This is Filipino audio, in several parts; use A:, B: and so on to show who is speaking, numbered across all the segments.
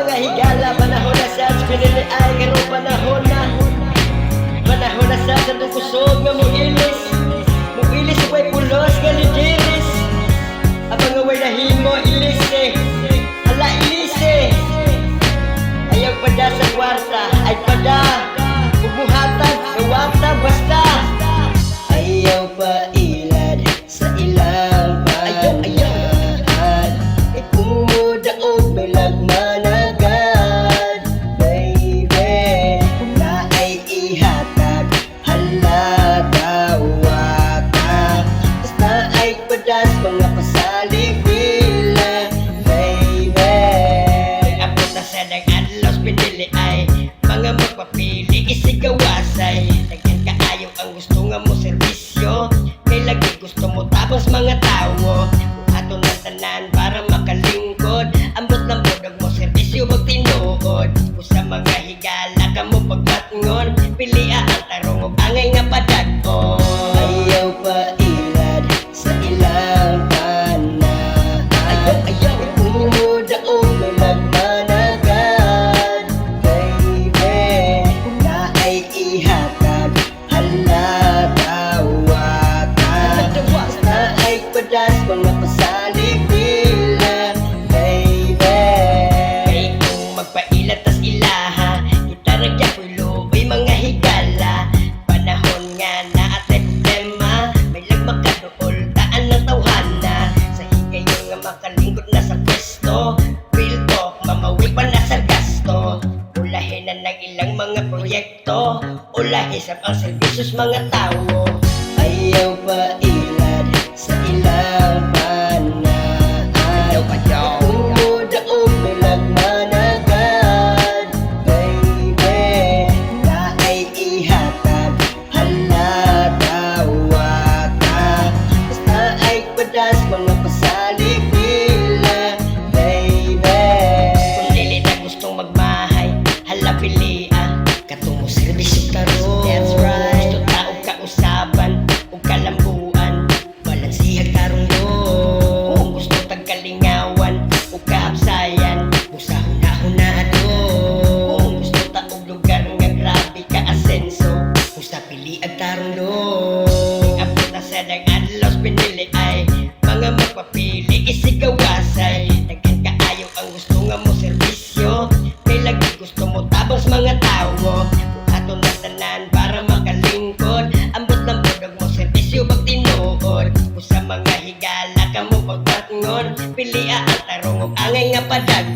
A: mga higala Panahon na sa pinili ay Karong panahon na Panahon na sa sa kusog nga mong ilis Mong ilis ay pulos nga lidiris Abang nga way nahimo ilis eh Magpapili isigawasay Nagyan kaayo ang gusto nga mo serbisyo. Kay lagi gusto mo tapos mga tao Ato na tanan para makalingkod. Ambot ng budog mo serbisyo magtinuod Usa mga higala ka mo pagmatngon Pilia ang tarong ug angay nga padag-on ihatag Hala dawata Basta ay padas mga pasalig-bila Baby. Kay kung magpailat tas ilaha Kita ragya puloy mga higala. Panahon nga na at problema May lagmag kadool taan ng tawhana. Sa higayo nga makalingkot na sa pwesto proyekto Ulahisap ang serbisyos mga tao. Ayaw pa ilad sa ilang Serbisyo karon That's right. Gusto taog kausaban Ug kalambuan Balansihag karong do Kung gusto tagkalingawan Ug kaabsayan Usahon na hunaan do Kung gusto taog lugar nga grabe ka asenso Usa pili ang tarong tanan para makalingkod. Ambot ng budog mo serbisyo pag tinuod? Usa mga higala ka mo pagbatngon Pilia ang tarong ug angay nga padag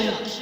A: reduction